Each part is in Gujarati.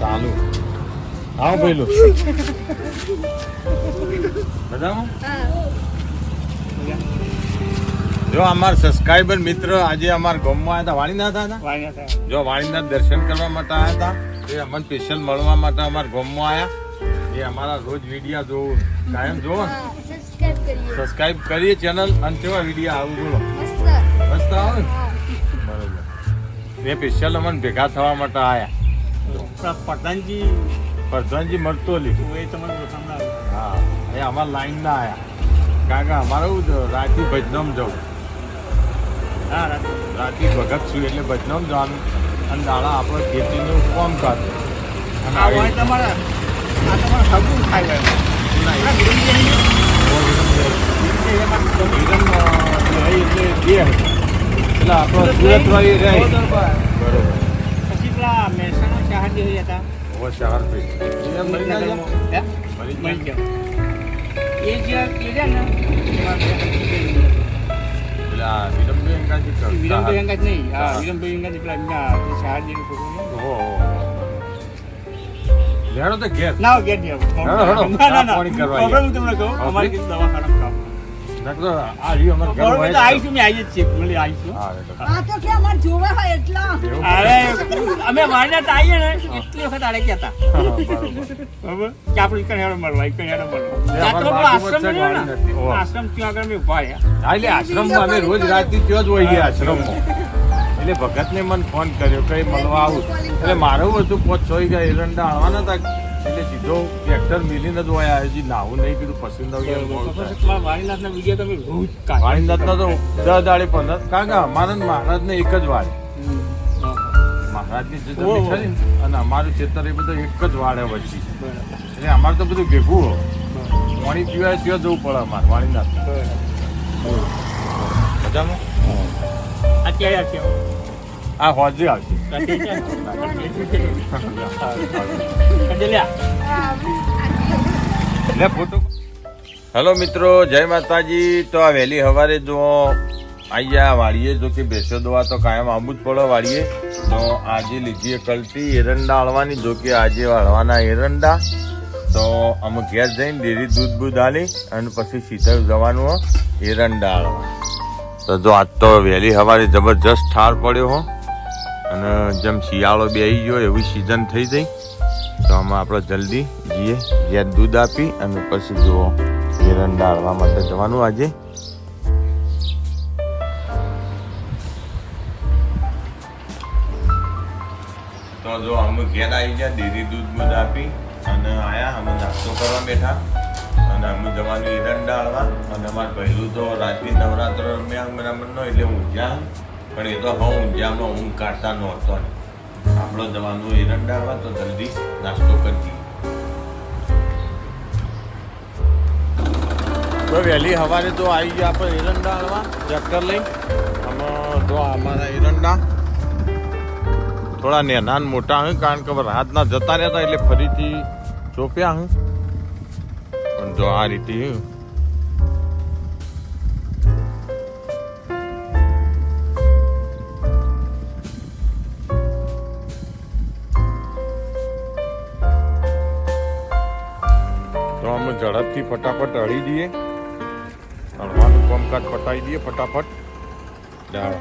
ચાલુ. આવો પેલું. જો અમાર સબસ્ક્રાઈબર મિત્ર આજે અમાર ગામમાં આવ્યા હતા. વાણીનાથ આવ્યા હતા? જો વાણીનાથ દર્શન કરવા માટે આવ્યા હતા. એ અમને સ્પેશિયલ મળવા માટે અમાર ગામમાં આવ્યા એ અમારા રોજ વિડીયા જોવો. કાયમ જોવો સબસ્ક્રાઇબ કરીએ. સબસ્ક્રાઈબ કરીએ ચેનલ અને કેવા વિડીયા આવું બોલો મસ્ત. મસ્ત આવે બરોબર સ્પેશિયલ અમને ભેગા થવા માટે આવ્યા પ્રધાનજી પ્રધાનજી મળતોલી એ તમારું સાંભળાવે હા એ અમારા લાઈન ના આવ્યા કારણ કે અમારે રાતી ભજનમ જવું. હા રાતે. ભગત છું એટલે ભજનમ જવાનું. અને દાડા આપણે ખેતીનું કામ આ તમારા તમારા સગું ખાઈ એટલે બે એટલે આપણો સુરત વાળી રહે. બરોબર. પછી પેલા મહેસાણા શહેર જે હતા. હવે શહર પે એ મરી ના જાય? હે? મરી ગયા. એ જે ને વિરમભાઈ અંગાજી વિરમભાઈ અંગાજ નહીં હા હા. વિરમભાઈ અંગાજ પેલા જે શહેર જે ને. લેડો તો ઘેર. ના ગેટ નહીં. ના ના ના હું તમને કહું અમારી દવાખાના તો કે અમે વાણિયાત આવીએ ને એટલી વખત આડે કે આપણે મળવા મળવા. આશ્રમ. આશ્રમ ત્યાં આગળ મેં ઊભા રહ્યા. હા, એટલે આશ્રમમાં અમે રોજ રાતથી ત્યાં જ હોઈએ આશ્રમમાં. એટલે ભગતને મને ફોન કર્યો કઈ મળવા આવું. એટલે મારે બધું હતું પોચ છ ગયા એરંડા આવવાના હતા સીધો ટ્રેક્ટર મિલીને જ હોય હજી નાવું નહીં કીધું પસંદ. વાણીનાથના વીડિયો તમે રોજ કાઢો. તો દસ દાડે પંદર કારણ કે અમારે ને મહારાજને એક જ. હા. મહારાજની જે જમીન ને, અને અમારું ખેતર એ બધું એક જ વાડે વચ્ચે એટલે અમારે તો બધું ભેગું હોય. પાણી પીવા ત્યાં જવું પડે અમારે વાણીનાથ. મજામાં અત્યારે આવશે? આ હોજે મિત્રો, જય માતાજી. તો આ વહેલી સવારે જો અહીંયા વાળીએ, જો કે ભેસો દવા તો કાયમ આંબુ જ પડે વાળીએ. તો આજે લીધી કલટી એરંડા હળવાની જો કે આજે હળવાના એરંડા. તો અમે ઘેર જઈને ડેરી દૂધ બૂધ આલી અને પછી સીધા જવાનું એરંડા હળવા તો જો આજ તો વહેલી સવારે જબરજસ્ત ઠાર પડ્યો હો. અને જેમ શિયાળો બે આવી ગયો, એવી સિઝન થઈ ગઈ. તો આમાં આપણે જલ્દી જઈએ, ઘેર દૂધ આપી અને પછી જુઓ હિરણ ડાળવા માટે જવાનું આજે. તો જો અમે ઘેર આવી ગયા ડેરી દૂધ બૂધ આપી અને આયા, અમે નાસ્તો કરવા બેઠા. અને અમે જવાનું હિરણ હળવા અને અમારે પહેલું તો રાત્રિ નવરાત્ર રમ્યા બરાબરનો એટલે ઊંઝા પણ એ તો હું ઊંઝામાં ઊંઘ કાઢતા નહોતો ને. આપણો જવાનું હળવા તો જલ્દી નાસ્તો કરી દઈએ. તો વહેલી સવારે તો આવી ગયા આપણે એરંડા હળવા ટ્રેક્ટર લઈ આમાં તો અમારા એરંડા થોડા નેના મોટા હું, કારણ કે રાતના જતા રહેતા એટલે ફરીથી ચોપ્યા હું. પણ જો આ રીતે હે. ઝડપથી ફટાફટ અળી દઈએ. તળવાનું કોમકાજ પટાવી દઈએ ફટાફટ. ડાળ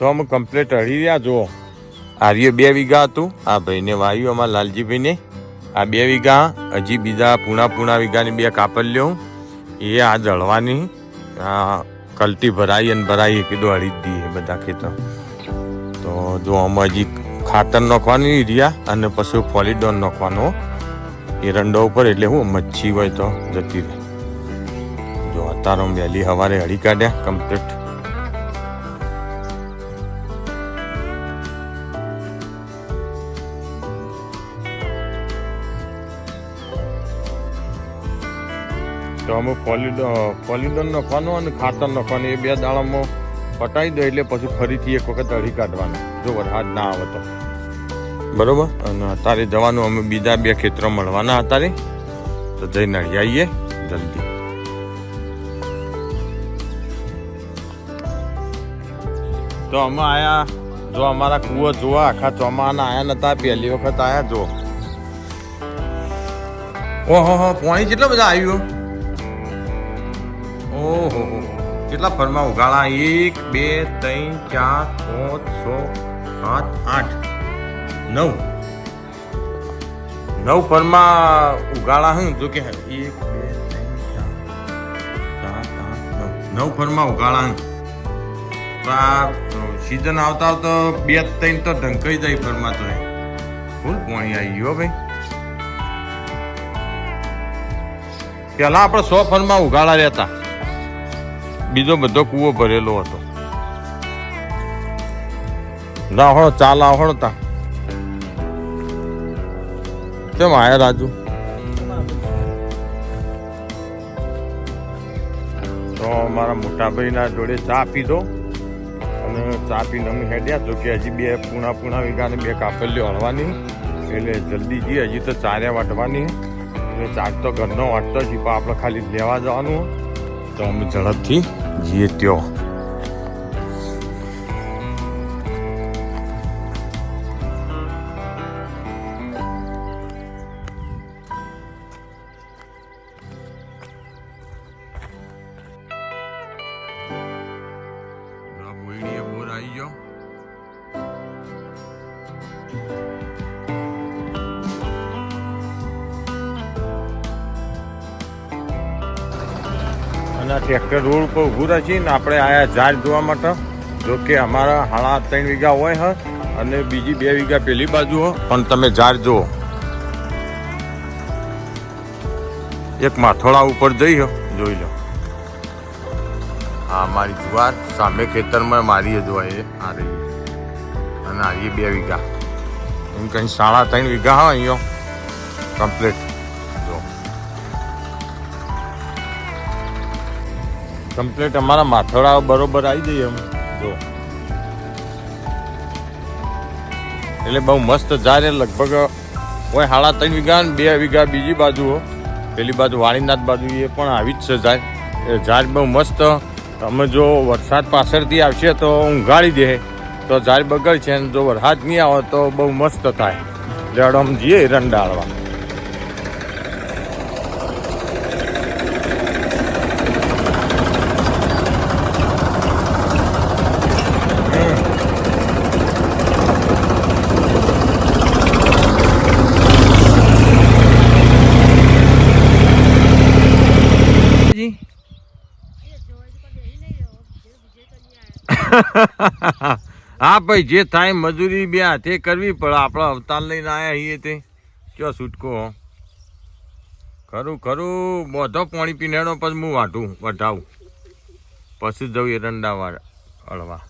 જાઓ અમે કમ્પ્લેટ હળી રહ્યા, જુઓ. આર્ય બે વીઘા હતું. આ ભાઈને વાયુ અમારા લાલજીભાઈને. આ બે વીઘા, હજી બીજા પૂણા પૂણા વીઘાની બે કાપડ કાપલ્યો એ આ જળવાની કલટી ભરાઈ અને ભરાઈ કીધું અડી જ દઈએ બધા ખેતર. તો જો અમે હજી ખાતર નાખવાનું રહ્યા અને પછી ફોલીડોન નાખવાનો. એરંડો ઉપર એટલે હું મચ્છી હોય તો જતી રહે. જો અત્યારે વહેલી સવારે હળી કાઢ્યા કમ્પ્લીટ તો અમે ફોલીડોન નાખવાનું અને ખાતર નખવાનું એ બે દાડામાં પટાઈ દો એટલે પછી ફરીથી એક વખત અઢી કાઢવાનું. જો વરસાદ ના આવે તો. બરોબર? અને અત્યારે જવાનું અમે બીજા બે ખેતરો મળવાના અત્યારે. તો જઈને આવીએ જલ્દી. તો અમે આયા, જો અમારા કુવો જોવા, આખા ચોમાના આયા નતા પહેલી વખત આયા જો. ઓહો, હો, પાણી કેટલા બધા આવ્યું? ઓહો. હો કેટલા ફરમાં ઉગાડા એક, બે, ત્રણ, ચાર, પાંચ, છ, સાત, આઠ, નવ. નવ ફરમાં ઉગાડા હું જો કે એક, બે, ત્રણ, ચાર સાત આઠ, નવ. નવ ફરમાં ઉગાડા હું. તો આ સિઝન આવતા આવતા બે, ત્રણ તો ઢંકાઈ જાય ફરમાં તો ફૂલ પાણી આવી ગયો ભાઈ. પેલા આપણે સો ફરમાં ઉગાડા રહેતા. બીજો બધો કૂવો ભરેલો હતો. હળો ચાલ આવડો તા. કેમ આયા, રાજુ? તો મારા મોટાભાઈના જોડે ચા પીધો. અને ચા પીને અમે હેડ્યા તો કે હજી બે પૂણા પૂણા વીઘાને બે કાપલીઓ હળવાની. એટલે જલ્દી જઈએ, હજી તો ચાર્યા વાટવાની. એટલે ચાર તો ઘરનો વાટતો જ પણ આપણે ખાલી લેવા જવાનું. તો અમે ઝડપથી જઈએ ત્યો. આવી ગયો. અને ટ્રેક્ટર રોડ ઉપર ઊભું રહે ને આપણે આયા ઝાડ જોવા માટે. જો કે અમારા હાળા ત્રણ વીઘા હોય હ, અને બીજી બે વીઘા પેલી બાજુ હો. પણ તમે ઝાડ જુઓ. એક માથોડા ઉપર જઈ હો, જોઈ લો. હા મારી જુવાર સામે ખેતરમાં મારી એ જોવા એ, આ રહી. અને આ બે વીઘા. એમ કંઈ સાડા ત્રણ વીઘા હા અહીંયા. કમ્પ્લીટ કમ્પ્લીટ અમારા માથડા બરોબર આવી જઈએ એમ. જો. એટલે બહુ મસ્ત જાય લગભગ કોઈ સાડા ત્રણ વીઘા ને બે વીઘા બીજી બાજુ પેલી બાજુ વાણીનાથ બાજુ એ પણ આવી જ છે જાય એ ઝાડ બહુ મસ્ત. અમે જો વરસાદ પાછળથી આવશે તો ઊંઘાડી દે. તો ઝાડ બગડ છે અને જો વરસાદ નહીં આવે તો બહુ મસ્ત થાય. આમ જઈએ રંડાળવા. હા, ભાઈ, જે થાય મજૂરી બે હાથે કરવી પડે. આપણા અવતાર લઈને આવ્યા છીએ તે. કયો છૂટકો ખરું ખરું. બધો પાણી પીનેડો પછી હું વાઢું, વઢાવું. પછી જવું એરંડા વાળા હળવા.